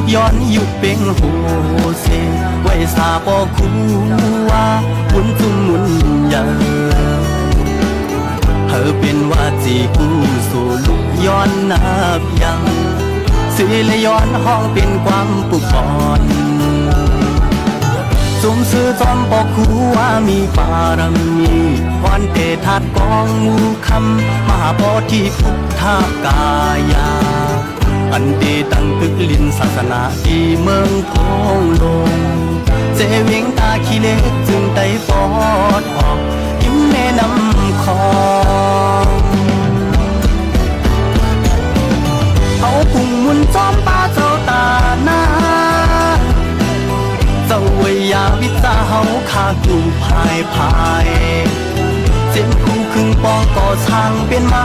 ลูกย้อนอยู่เป็งโหเซไว้สาบอคูว่าบุญจุงมุนยาเธอเป็นว่าจีกูสู่ลูกย้อนนับยังสิเลยย้อนห้องเป็นความปุกปอนสมสื่อจอมบอกคูว่ามีปารมีวันเตทัดกองงูคำมหาโพธิพุทธกายาอันเต ตึกลินศาสนาที่เมืองโพงลงเจวียงตาขี้เล็กจึงได้ปอดออกยิ้มแม่น้ำคองเอาพุ่งมุนจอมป้าเจ้าตาหน้าเจ้าวิยาวิจาเฮาขากูพายพายเจ็นคู่ครึ่งปอก่อช่างเป็นมา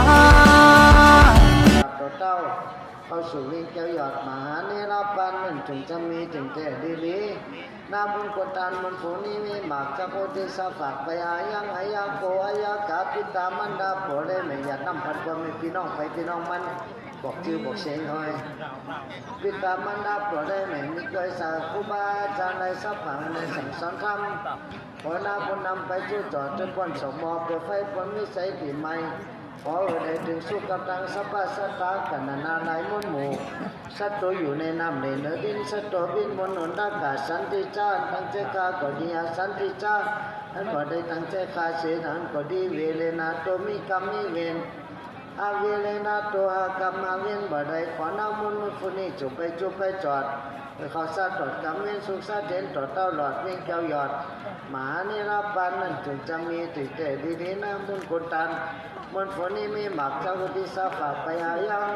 เข้าสู่ลิงแก้วยอดมหาเนรปันนั่นถึงจะมีถึงแต่ดีลีนาบุญกวนตานมันฝนนี้มีหมากจะโพธิสาฝากไปอายังอายาโกอายากาปิตามันดาโปเลยไม่อยากนำพันความมีพี่น้องไปพี่น้องมันบอกชื่อบอกเสียงหน่อยปิตามันดาโปเลยไม่มีเคยสาครูบาอาจารในสัพพังในสังสอนธรรมขอนาบุญนำไปช่วยจอดจนวันสมมอเพื่อไฟผลมิสัยปีใหม่ ขอเอ่ยได้ถึงสุขตังสัพพะสัตตากันนานายมุนหมู่สัตว์ตัวอยู่ในน้ำในเนื้อดินสัตว์ตัวบินบนหนอากาสันติจ้าตั้งใจกาก็ดีอาสันติจ้าอันก็ได้ตั้งใจกาเสียนันก็ดีเวเลนาตัวมีกรรมมีเวร อาวิเลนาตัวกรรมมาเวียนบ่ได้ขอน้ำมุนมุฟุนี่จุบไปจุบไปจอดไปขาซาตอดกรรมเวียนสุขซาเด่นต่อเต้าหลอดเวียงเก้วหยอด หมานี่รับปานนั่นถึงจะมีติดแต่ดีนี้นะมุนกุตันมุนฝนนี่มีหมักเจ้าที่ซาฝากไปหายัง